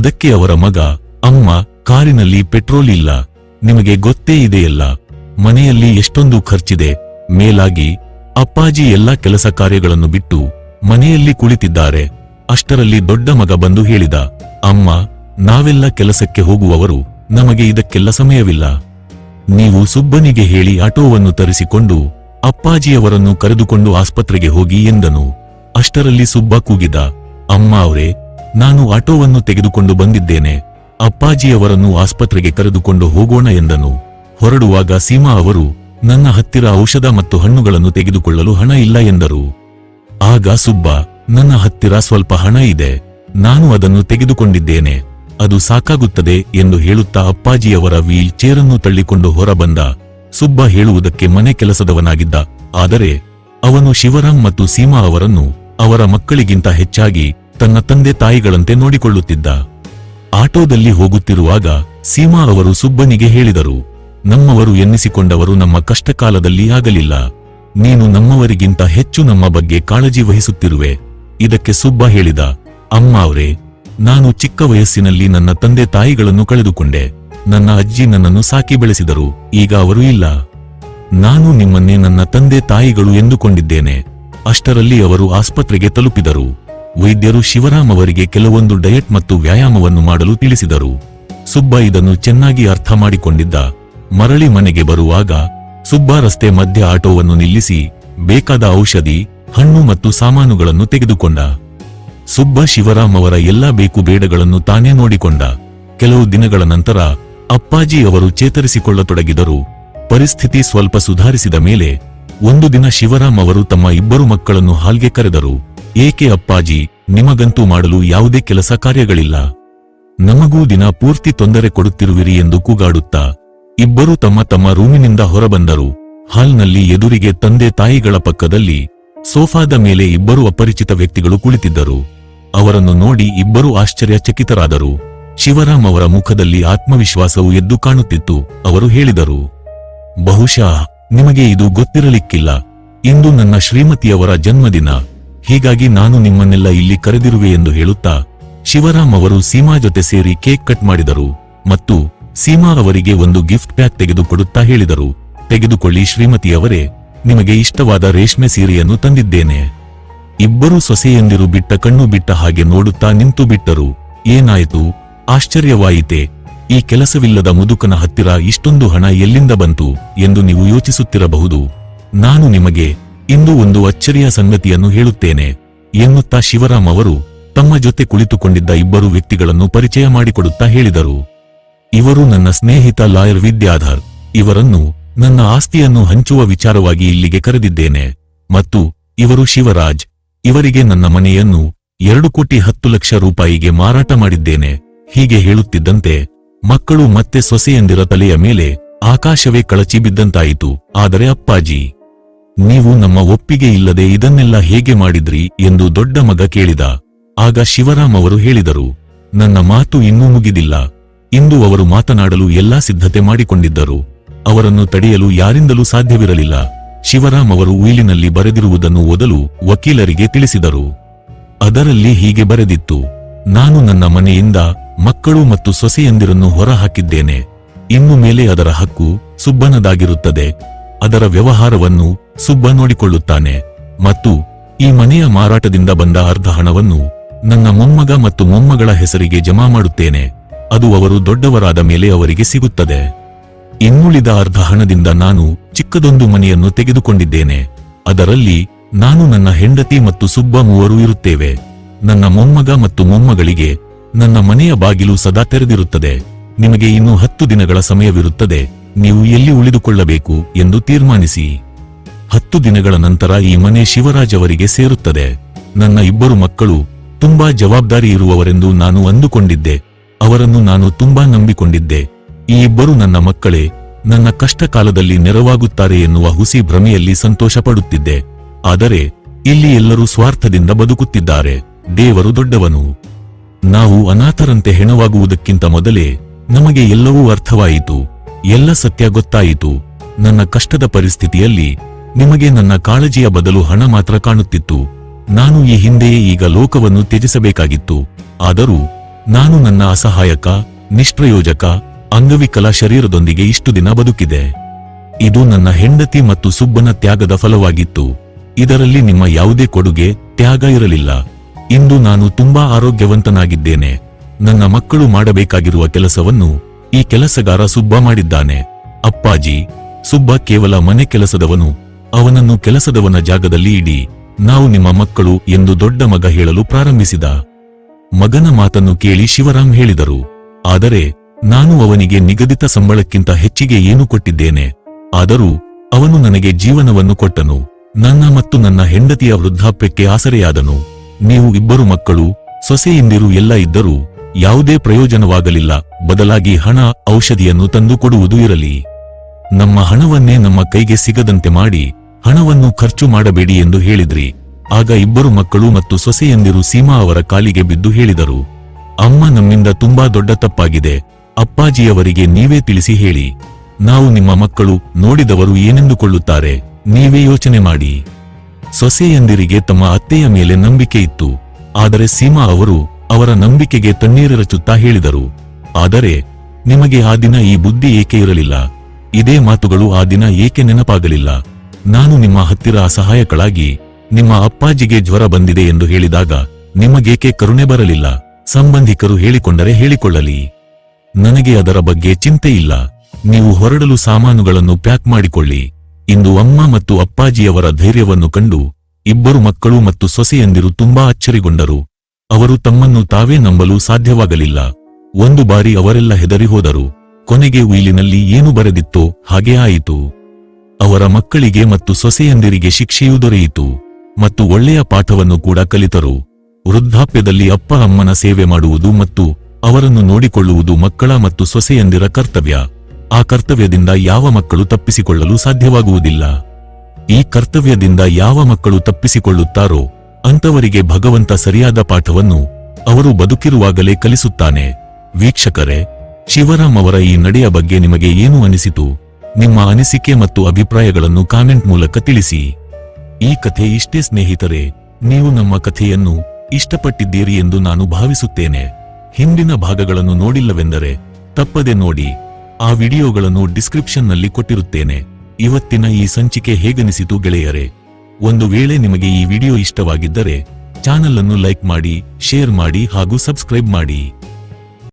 ಅದಕ್ಕೆ ಅವರ ಮಗ, ಅಮ್ಮ, ಕಾರಿನಲ್ಲಿ ಪೆಟ್ರೋಲ್ ಇಲ್ಲ. ನಿಮಗೆ ಗೊತ್ತೇ ಇದೆಯಲ್ಲ. ಮನೆಯಲ್ಲಿ ಎಷ್ಟೊಂದು ಖರ್ಚಿದೆ. ಮೇಲಾಗಿ, ಅಪ್ಪಾಜಿ ಎಲ್ಲ ಕೆಲಸ ಕಾರ್ಯಗಳನ್ನು ಬಿಟ್ಟು ಮನೆಯಲ್ಲಿ ಕುಳಿತಿದ್ದಾರೆ. ಅಷ್ಟರಲ್ಲಿ ದೊಡ್ಡ ಮಗ ಬಂದು ಹೇಳಿದ, ಅಮ್ಮ, ನಾವೆಲ್ಲ ಕೆಲಸಕ್ಕೆ ಹೋಗುವವರು, ನಮಗೆ ಇದಕ್ಕೆಲ್ಲ ಸಮಯವಿಲ್ಲ. ನೀವು ಸುಬ್ಬನಿಗೆ ಹೇಳಿ ಆಟೋವನ್ನು ತರಿಸಿಕೊಂಡು ಅಪ್ಪಾಜಿಯವರನ್ನು ಕರೆದುಕೊಂಡು ಆಸ್ಪತ್ರೆಗೆ ಹೋಗಿ ಎಂದನು. ಅಷ್ಟರಲ್ಲಿ ಸುಬ್ಬ ಕೂಗಿದ, ಅಮ್ಮ ಅವರೇ ನಾನು ಆಟೋವನ್ನು ತೆಗೆದುಕೊಂಡು ಬಂದಿದ್ದೇನೆ. ಅಪ್ಪಾಜಿಯವರನ್ನು ಆಸ್ಪತ್ರೆಗೆ ಕರೆದುಕೊಂಡು ಹೋಗೋಣ ಎಂದನು. ಹೊರಡುವಾಗ ಸೀಮಾ ಅವರು, ನನ್ನ ಹತ್ತಿರ ಔಷಧ ಮತ್ತು ಹಣ್ಣುಗಳನ್ನು ತೆಗೆದುಕೊಳ್ಳಲು ಹಣ ಇಲ್ಲ ಎಂದರು. ಆಗ ಸುಬ್ಬ, ನನ್ನ ಹತ್ತಿರ ಸ್ವಲ್ಪ ಹಣ ಇದೆ. ನಾನು ಅದನ್ನು ತೆಗೆದುಕೊಂಡಿದ್ದೇನೆ. ಅದು ಸಾಕಾಗುತ್ತದೆ ಎಂದು ಹೇಳುತ್ತಾ ಅಪ್ಪಾಜಿಯವರ ವೀಲ್ ಚೇರನ್ನು ತಳ್ಳಿಕೊಂಡು ಹೊರಬಂದ. ಸುಬ್ಬ ಹೇಳುವುದಕ್ಕೆ ಮನೆ ಕೆಲಸದವನಾಗಿದ್ದ. ಆದರೆ, ಅವನು ಶಿವರಾಮ್ ಮತ್ತು ಸೀಮಾ ಅವರನ್ನು ಅವರ ಮಕ್ಕಳಿಗಿಂತ ಹೆಚ್ಚಾಗಿ ತನ್ನ ತಂದೆ ತಾಯಿಗಳಂತೆ ನೋಡಿಕೊಳ್ಳುತ್ತಿದ್ದ. ಆಟೋದಲ್ಲಿ ಹೋಗುತ್ತಿರುವಾಗ ಸೀಮಾ ಅವರು ಸುಬ್ಬನಿಗೆ ಹೇಳಿದರು, ನಮ್ಮವರು ಎನ್ನಿಸಿಕೊಂಡವರು ನಮ್ಮ ಕಷ್ಟಕಾಲದಲ್ಲಿ ಆಗಲಿಲ್ಲ. ನೀನು ನಮ್ಮವರಿಗಿಂತ ಹೆಚ್ಚು ನಮ್ಮ ಬಗ್ಗೆ ಕಾಳಜಿ ವಹಿಸುತ್ತಿರುವೆ. ಇದಕ್ಕೆ ಸುಬ್ಬ ಹೇಳಿದ, ಅಮ್ಮ ಅವರೇ, ನಾನು ಚಿಕ್ಕ ವಯಸ್ಸಿನಲ್ಲಿ ನನ್ನ ತಂದೆ ತಾಯಿಗಳನ್ನು ಕಳೆದುಕೊಂಡೆ. ನನ್ನ ಅಜ್ಜಿ ನನ್ನನ್ನು ಸಾಕಿ ಬೆಳೆಸಿದರು, ಈಗ ಅವರು ಇಲ್ಲ. ನಾನು ನಿಮ್ಮನ್ನೇ ನನ್ನ ತಂದೆ ತಾಯಿಗಳು ಎಂದುಕೊಂಡಿದ್ದೇನೆ. ಅಷ್ಟರಲ್ಲಿ ಅವರು ಆಸ್ಪತ್ರೆಗೆ ತಲುಪಿದರು. ವೈದ್ಯರು ಶಿವರಾಮ್ ಅವರಿಗೆ ಕೆಲವೊಂದು ಡಯಟ್ ಮತ್ತು ವ್ಯಾಯಾಮವನ್ನು ಮಾಡಲು ತಿಳಿಸಿದರು. ಸುಬ್ಬ ಇದನ್ನು ಚೆನ್ನಾಗಿ ಅರ್ಥ ಮಾಡಿಕೊಂಡಿದ್ದ. ಮರಳಿ ಮನೆಗೆ ಬರುವಾಗ ಸುಬ್ಬ ರಸ್ತೆ ಮಧ್ಯ ಆಟೋವನ್ನು ನಿಲ್ಲಿಸಿ ಬೇಕಾದ ಔಷಧಿ, ಹಣ್ಣು ಮತ್ತು ಸಾಮಾನುಗಳನ್ನು ತೆಗೆದುಕೊಂಡ. ಸುಬ್ಬ ಶಿವರಾಮ್ ಅವರ ಎಲ್ಲ ಬೇಕು ಬೇಡಗಳನ್ನು ತಾನೇ ನೋಡಿಕೊಂಡ. ಕೆಲವು ದಿನಗಳ ನಂತರ ಅಪ್ಪಾಜಿ ಅವರು ಚೇತರಿಸಿಕೊಳ್ಳತೊಡಗಿದರು. ಪರಿಸ್ಥಿತಿ ಸ್ವಲ್ಪ ಸುಧಾರಿಸಿದ ಮೇಲೆ ಒಂದು ದಿನ ಶಿವರಾಮ್ ಅವರು ತಮ್ಮ ಇಬ್ಬರು ಮಕ್ಕಳನ್ನು ಹಾಲ್ಗೆ ಕರೆದರು. ಏಕೆ ಅಪ್ಪಾಜಿ, ನಿಮಗಂತೂ ಮಾಡಲು ಯಾವುದೇ ಕೆಲಸ ಕಾರ್ಯಗಳಿಲ್ಲ? ನಮಗೂ ದಿನ ಪೂರ್ತಿ ತೊಂದರೆ ಕೊಡುತ್ತಿರುವಿರಿ ಎಂದು ಕೂಗಾಡುತ್ತಾ ಇಬ್ಬರು ತಮ್ಮ ತಮ್ಮ ರೂಮಿನಿಂದ ಹೊರಬಂದರು. ಹಾಲ್ನಲ್ಲಿ ಎದುರಿಗೆ ತಂದೆ ತಾಯಿಗಳ ಪಕ್ಕದಲ್ಲಿ ಸೋಫಾದ ಮೇಲೆ ಇಬ್ಬರು ಅಪರಿಚಿತ ವ್ಯಕ್ತಿಗಳು ಕುಳಿತಿದ್ದರು. ಅವರನ್ನು ನೋಡಿ ಇಬ್ಬರು ಆಶ್ಚರ್ಯಚಕಿತರಾದರು. ಶಿವರಾಮ್ ಅವರ ಮುಖದಲ್ಲಿ ಆತ್ಮವಿಶ್ವಾಸವು ಎದ್ದು ಕಾಣುತ್ತಿತ್ತು, ಅವರು ಹೇಳಿದರು, ಬಹುಶಃ ನಿಮಗೆ ಇದು ಗೊತ್ತಿರಲಿಕ್ಕಿಲ್ಲ. ಇಂದು ನನ್ನ ಶ್ರೀಮತಿಯವರ ಜನ್ಮದಿನ. ಹೀಗಾಗಿ ನಾನು ನಿಮ್ಮನ್ನೆಲ್ಲ ಇಲ್ಲಿ ಕರೆದಿರುವೆ ಎಂದು ಹೇಳುತ್ತಾ ಶಿವರಾಮ್ ಅವರು ಸೀಮಾ ಜೊತೆ ಸೇರಿ ಕೇಕ್ ಕಟ್ ಮಾಡಿದರು ಮತ್ತು ಸೀಮಾ ಅವರಿಗೆ ಒಂದು ಗಿಫ್ಟ್ ಪ್ಯಾಕ್ ತೆಗೆದುಕೊಡುತ್ತಾ ಹೇಳಿದರು. ತೆಗೆದುಕೊಳ್ಳಿ ಶ್ರೀಮತಿಯವರೇ ನಿಮಗೆ ಇಷ್ಟವಾದ ರೇಷ್ಮೆ ಸೀರೆಯನ್ನು ತಂದಿದ್ದೇನೆ. ಇಬ್ಬರು ಸೊಸೆಯಂದಿರು ಬಿಟ್ಟ ಕಣ್ಣು ಬಿಟ್ಟ ಹಾಗೆ ನೋಡುತ್ತಾ ನಿಂತು ಬಿಟ್ಟರು. ಏನಾಯಿತು? ಆಶ್ಚರ್ಯವಾಯಿತೆ, ಈ ಕೆಲಸವಿಲ್ಲದ ಮುದುಕನ ಹತ್ತಿರ ಇಷ್ಟೊಂದು ಹಣ ಎಲ್ಲಿಂದ ಬಂತು ಎಂದು ನೀವು ಯೋಚಿಸುತ್ತಿರಬಹುದು. ನಾನು ನಿಮಗೆ ಇಂದು ಒಂದು ಅಚ್ಚರಿಯ ಸಂಗತಿಯನ್ನು ಹೇಳುತ್ತೇನೆ. ಎನ್ನುತ್ತಾ ಶಿವರಾಮ್ ಅವರು ತಮ್ಮ ಜೊತೆ ಕುಳಿತುಕೊಂಡಿದ್ದ ಇಬ್ಬರು ವ್ಯಕ್ತಿಗಳನ್ನು ಪರಿಚಯ ಮಾಡಿಕೊಡುತ್ತಾ ಹೇಳಿದರು. ಇವರು ನನ್ನ ಸ್ನೇಹಿತ ಲಾಯರ್ ವಿದ್ಯಾಧರ್. ಇವರನ್ನು ನನ್ನ ಆಸ್ತಿಯನ್ನು ಹಂಚುವ ವಿಚಾರವಾಗಿ ಇಲ್ಲಿಗೆ ಕರೆದಿದ್ದೇನೆ. ಮತ್ತು ಇವರು ಶಿವರಾಜ್. ಇವರಿಗೆ ನನ್ನ ಮನೆಯನ್ನು ಎರಡು ಕೋಟಿ ಹತ್ತು ಲಕ್ಷ ರೂಪಾಯಿಗೆ ಮಾರಾಟ ಮಾಡಿದ್ದೇನೆ. ಹೀಗೆ ಹೇಳುತ್ತಿದ್ದಂತೆ ಮಕ್ಕಳು ಮತ್ತೆ ಸೊಸೆಯಂದಿರ ತಲೆಯ ಮೇಲೆ ಆಕಾಶವೇ ಕಳಚಿ ಬಿದ್ದಂತಾಯಿತು. ಆದರೆ ಅಪ್ಪಾಜಿ ನೀವು ನಮ್ಮ ಒಪ್ಪಿಗೆ ಇಲ್ಲದೆ ಇದನ್ನೆಲ್ಲ ಹೇಗೆ ಮಾಡಿದ್ರಿ ಎಂದು ದೊಡ್ಡ ಮಗ ಕೇಳಿದ. ಆಗ ಶಿವರಾಮ್ ಅವರು ಹೇಳಿದರು, ನನ್ನ ಮಾತು ಇನ್ನೂ ಮುಗಿದಿಲ್ಲ. ಇಂದು ಅವರು ಮಾತನಾಡಲು ಎಲ್ಲಾ ಸಿದ್ಧತೆ ಮಾಡಿಕೊಂಡಿದ್ದರು. ಅವರನ್ನು ತಡೆಯಲು ಯಾರಿಂದಲೂ ಸಾಧ್ಯವಿರಲಿಲ್ಲ. ಶಿವರಾಮ್ ಅವರು ಉಯಿಲಿನಲ್ಲಿ ಬರೆದಿರುವುದನ್ನು ಓದಲು ವಕೀಲರಿಗೆ ತಿಳಿಸಿದರು. ಅದರಲ್ಲಿ ಹೀಗೆ ಬರೆದಿತ್ತು, ನಾನು ನನ್ನ ಮನೆಯಿಂದ ಮಕ್ಕಳು ಮತ್ತು ಸೊಸೆಯಂದಿರನ್ನು ಹೊರಹಾಕಿದ್ದೇನೆ. ಇನ್ನು ಮೇಲೆ ಅದರ ಹಕ್ಕು ಸುಬ್ಬನದಾಗಿರುತ್ತದೆ. ಅದರ ವ್ಯವಹಾರವನ್ನು ಸುಬ್ಬ ನೋಡಿಕೊಳ್ಳುತ್ತಾನೆ ಮತ್ತು ಈ ಮನೆಯ ಮಾರಾಟದಿಂದ ಬಂದ ಅರ್ಧ ಹಣವನ್ನು ನನ್ನ ಮೊಮ್ಮಗ ಮತ್ತು ಮೊಮ್ಮಗಳ ಹೆಸರಿಗೆ ಜಮಾ ಮಾಡುತ್ತೇನೆ. ಅದು ಅವರು ದೊಡ್ಡವರಾದ ಮೇಲೆ ಅವರಿಗೆ ಸಿಗುತ್ತದೆ. ಇನ್ನುಳಿದ ಅರ್ಧ ಹಣದಿಂದ ನಾನು ಚಿಕ್ಕದೊಂದು ಮನೆಯನ್ನು ತೆಗೆದುಕೊಂಡಿದ್ದೇನೆ. ಅದರಲ್ಲಿ ನಾನು ನನ್ನ ಹೆಂಡತಿ ಮತ್ತು ಸುಬ್ಬ ಮೂವರು ಇರುತ್ತೇವೆ. ನನ್ನ ಮೊಮ್ಮಗ ಮತ್ತು ಮೊಮ್ಮಗಳಿಗೆ ನನ್ನ ಮನೆಯ ಬಾಗಿಲು ಸದಾ ತೆರೆದಿರುತ್ತದೆ. ನಿಮಗೆ ಇನ್ನು ಹತ್ತು ದಿನಗಳ ಸಮಯವಿರುತ್ತದೆ. ನೀವು ಎಲ್ಲಿ ಉಳಿದುಕೊಳ್ಳಬೇಕು ಎಂದು ತೀರ್ಮಾನಿಸಿ. ಹತ್ತು ದಿನಗಳ ನಂತರ ಈ ಮನೆ ಶಿವರಾಜ್ ಅವರಿಗೆ ಸೇರುತ್ತದೆ. ನನ್ನ ಇಬ್ಬರು ಮಕ್ಕಳು ತುಂಬಾ ಜವಾಬ್ದಾರಿ ಇರುವವರೆಂದು ನಾನು ಅಂದುಕೊಂಡಿದ್ದೆ. ಅವರನ್ನು ನಾನು ತುಂಬಾ ನಂಬಿಕೊಂಡಿದ್ದೆ. ಈ ಇಬ್ಬರು ನನ್ನ ಮಕ್ಕಳೇ ನನ್ನ ಕಷ್ಟ ಕಾಲದಲ್ಲಿ ನೆರವಾಗುತ್ತಾರೆ ಎನ್ನುವ ಹುಸಿ ಭ್ರಮೆಯಲ್ಲಿ ಸಂತೋಷ ಪಡುತ್ತಿದ್ದೆ ಆದರೆ ಇಲ್ಲಿ ಎಲ್ಲರೂ ಸ್ವಾರ್ಥದಿಂದ ಬದುಕುತ್ತಿದ್ದಾರೆ. ದೇವರು ದೊಡ್ಡವನು. ನಾವು ಅನಾಥರಂತೆ ಹೆಣವಾಗುವುದಕ್ಕಿಂತ ಮೊದಲೇ ನಮಗೆ ಎಲ್ಲವೂ ಅರ್ಥವಾಯಿತು. ಎಲ್ಲ ಸತ್ಯ ಗೊತ್ತಾಯಿತು. ನನ್ನ ಕಷ್ಟದ ಪರಿಸ್ಥಿತಿಯಲ್ಲಿ ನಿಮಗೆ ನನ್ನ ಕಾಳಜಿಯ ಬದಲು ಹಣ ಮಾತ್ರ ಕಾಣುತ್ತಿತ್ತು. ನಾನು ಈ ಹಿಂದೆಯೇ ಈಗ ಲೋಕವನ್ನು ತ್ಯಜಿಸಬೇಕಾಗಿತ್ತು. ಆದರೂ ನಾನು ನನ್ನ ಅಸಹಾಯಕ, ನಿಷ್ಪ್ರಯೋಜಕ, ಅಂಗವಿಕಲ ಶರೀರದೊಂದಿಗೆ ಇಷ್ಟು ದಿನ ಬದುಕಿದೆ. ಇದು ನನ್ನ ಹೆಂಡತಿ ಮತ್ತು ಸುಬ್ಬನ ತ್ಯಾಗದ ಫಲವಾಗಿತ್ತು. ಇದರಲ್ಲಿ ನಿಮ್ಮ ಯಾವುದೇ ಕೊಡುಗೆ, ತ್ಯಾಗ ಇರಲಿಲ್ಲ. ಇಂದು ನಾನು ತುಂಬಾ ಆರೋಗ್ಯವಂತನಾಗಿದ್ದೇನೆ. ನನ್ನ ಮಕ್ಕಳು ಮಾಡಬೇಕಾಗಿರುವ ಕೆಲಸವನ್ನು ಈ ಕೆಲಸಗಾರ ಸುಬ್ಬ ಮಾಡಿದ್ದಾನೆ. ಅಪ್ಪಾಜಿ, ಸುಬ್ಬ ಕೇವಲ ಮನೆ ಕೆಲಸದವನು ಅವನನ್ನು ಕೆಲಸದವನ ಜಾಗದಲ್ಲಿ ಇಡಿ. ನಾವು ನಿಮ್ಮ ಮಕ್ಕಳು ಎಂದು ದೊಡ್ಡ ಮಗ ಹೇಳಲು ಪ್ರಾರಂಭಿಸಿದ. ಮಗನ ಮಾತನ್ನು ಕೇಳಿ ಶಿವರಾಮ್ ಹೇಳಿದರು. ಆದರೆ, ನಾನು ಅವನಿಗೆ ನಿಗದಿತ ಸಂಬಳಕ್ಕಿಂತ ಹೆಚ್ಚಿಗೆ ಏನು ಕೊಟ್ಟಿದ್ದೇನೆ? ಆದರೂ, ಅವನು ನನಗೆ ಜೀವನವನ್ನು ಕೊಟ್ಟನು. ನನ್ನ ಮತ್ತು ನನ್ನ ಹೆಂಡತಿಯ ವೃದ್ಧಾಪ್ಯಕ್ಕೆ ಆಸರೆಯಾದನು. ನೀವು ಇಬ್ಬರು ಮಕ್ಕಳು, ಸೊಸೆಯಿಂದಿರು ಎಲ್ಲ ಇದ್ದರೂ, ಯಾವುದೇ ಪ್ರಯೋಜನವಾಗಲಿಲ್ಲ. ಬದಲಾಗಿ ಹಣ, ಔಷಧಿಯನ್ನು ತಂದು ಕೊಡುವುದು ಇರಲಿ. ನಮ್ಮ ಹಣವನ್ನೇ ನಮ್ಮ ಕೈಗೆ ಸಿಗದಂತೆ ಮಾಡಿ. ಹಣವನ್ನು ಖರ್ಚು ಮಾಡಬೇಡಿ ಎಂದು ಹೇಳಿದ್ರಿ. ಆಗ ಇಬ್ಬರು ಮಕ್ಕಳು ಮತ್ತು ಸೊಸೆಯಂದಿರು ಸೀಮಾ ಅವರ ಕಾಲಿಗೆ ಬಿದ್ದು ಹೇಳಿದರು. ಅಮ್ಮ ನಮ್ಮಿಂದ ತುಂಬಾ ದೊಡ್ಡ ತಪ್ಪಾಗಿದೆ. ಅಪ್ಪಾಜಿಯವರಿಗೆ ನೀವೇ ತಿಳಿಸಿ ಹೇಳಿ. ನಾವು ನಿಮ್ಮ ಮಕ್ಕಳು ನೋಡಿದವರು ಏನೆಂದುಕೊಳ್ಳುತ್ತಾರೆ, ನೀವೇ ಯೋಚನೆ ಮಾಡಿ. ಸೊಸೆಯಂದಿರಿಗೆ ತಮ್ಮ ಅತ್ತೆಯ ಮೇಲೆ ನಂಬಿಕೆ ಇತ್ತು. ಆದರೆ ಸೀಮಾ ಅವರು ಅವರ ನಂಬಿಕೆಗೆ ತಣ್ಣೀರೆರಚುತ್ತಾ ಹೇಳಿದರು. ಆದರೆ, ನಿಮಗೆ ಆ ದಿನ ಈ ಬುದ್ಧಿ ಏಕೆ ಇರಲಿಲ್ಲ? ಇದೇ ಮಾತುಗಳು ಆ ದಿನ ಏಕೆ ನೆನಪಾಗಲಿಲ್ಲ? ನಾನು ನಿಮ್ಮ ಹತ್ತಿರ ಅಸಹಾಯಕಳಾಗಿ ನಿಮ್ಮ ಅಪ್ಪಾಜಿಗೆ ಜ್ವರ ಬಂದಿದೆ ಎಂದು ಹೇಳಿದಾಗ ನಿಮಗೇಕೆ ಕರುಣೆ ಬರಲಿಲ್ಲ? ಸಂಬಂಧಿಕರು ಹೇಳಿಕೊಂಡರೆ ಹೇಳಿಕೊಳ್ಳಲಿ. ನನಗೆ ಅದರ ಬಗ್ಗೆ ಚಿಂತೆ ಇಲ್ಲ. ನೀವು ಹೊರಡಲು ಸಾಮಾನುಗಳನ್ನು ಪ್ಯಾಕ್ ಮಾಡಿಕೊಳ್ಳಿ. ಇಂದು ಅಮ್ಮ ಮತ್ತು ಅಪ್ಪಾಜಿಯವರ ಧೈರ್ಯವನ್ನು ಕಂಡು ಇಬ್ಬರು ಮಕ್ಕಳು ಮತ್ತು ಸೊಸೆಯಂದಿರು ತುಂಬಾ ಅಚ್ಚರಿಗೊಂಡರು. ಅವರು ತಮ್ಮನ್ನು ತಾವೇ ನಂಬಲು ಸಾಧ್ಯವಾಗಲಿಲ್ಲ. ಒಂದು ಬಾರಿ ಅವರೆಲ್ಲ ಹೆದರಿ ಹೋದರು. ಕೊನೆಗೆ ಉಯಿಲಿನಲ್ಲಿ ಏನು ಬರೆದಿತ್ತೋ ಹಾಗೆ ಆಯಿತು. ಅವರ ಮಕ್ಕಳಿಗೆ ಮತ್ತು ಸೊಸೆಯಂದಿರಿಗೆ ಶಿಕ್ಷೆಯೂ ದೊರೆಯಿತು ಮತ್ತು ಒಳ್ಳೆಯ ಪಾಠವನ್ನು ಕೂಡ ಕಲಿತರು. ವೃದ್ಧಾಪ್ಯದಲ್ಲಿ ಅಪ್ಪ ಅಮ್ಮನ ಸೇವೆ ಮಾಡುವುದು ಮತ್ತು ಅವರನ್ನು ನೋಡಿಕೊಳ್ಳುವುದು ಮಕ್ಕಳ ಮತ್ತು ಸೊಸೆಯಂದಿರ ಕರ್ತವ್ಯ. ಆ ಕರ್ತವ್ಯದಿಂದ ಯಾವ ಮಕ್ಕಳು ತಪ್ಪಿಸಿಕೊಳ್ಳಲು ಸಾಧ್ಯವಾಗುವುದಿಲ್ಲ. ಈ ಕರ್ತವ್ಯದಿಂದ ಯಾವ ಮಕ್ಕಳು ತಪ್ಪಿಸಿಕೊಳ್ಳುತ್ತಾರೋ ಅಂತವರಿಗೆ ಭಗವಂತ ಸರಿಯಾದ ಪಾಠವನ್ನು ಅವರು ಬದುಕಿರುವಾಗಲೇ ಕಲಿಸುತ್ತಾನೆ. ವೀಕ್ಷಕರೇ, ಶಿವರಾಮ್ ಅವರ ಈ ನಡೆಯ ಬಗ್ಗೆ ನಿಮಗೆ ಏನು ಅನಿಸಿತು? ನಿಮ್ಮ ಅನಿಸಿಕೆ ಮತ್ತು ಅಭಿಪ್ರಾಯಗಳನ್ನು ಕಾಮೆಂಟ್ ಮೂಲಕ ತಿಳಿಸಿ. ಈ ಕಥೆ ಇಷ್ಟೇ ಸ್ನೇಹಿತರೆ, ನೀವು ನಮ್ಮ ಕಥೆಯನ್ನು ಇಷ್ಟಪಟ್ಟಿದ್ದೀರಿ ಎಂದು ನಾನು ಭಾವಿಸುತ್ತೇನೆ. ಹಿಂದಿನ ಭಾಗಗಳನ್ನು ನೋಡಿಲ್ಲವೆಂದರೆ ತಪ್ಪದೆ ನೋಡಿ. ಆ ವಿಡಿಯೋಗಳನ್ನು ಡಿಸ್ಕ್ರಿಪ್ಷನ್ನಲ್ಲಿ ಕೊಟ್ಟಿರುತ್ತೇನೆ. ಇವತ್ತಿನ ಈ ಸಂಚಿಕೆ ಹೇಗನಿಸಿತು ಗೆಳೆಯರೆ? ಒಂದು ವೇಳೆ ನಿಮಗೆ ಈ ವಿಡಿಯೋ ಇಷ್ಟವಾಗಿದ್ದರೆ ಚಾನಲ್ ಅನ್ನು ಲೈಕ್ ಮಾಡಿ, ಶೇರ್ ಮಾಡಿ ಹಾಗೂ ಸಬ್ಸ್ಕ್ರೈಬ್ ಮಾಡಿ.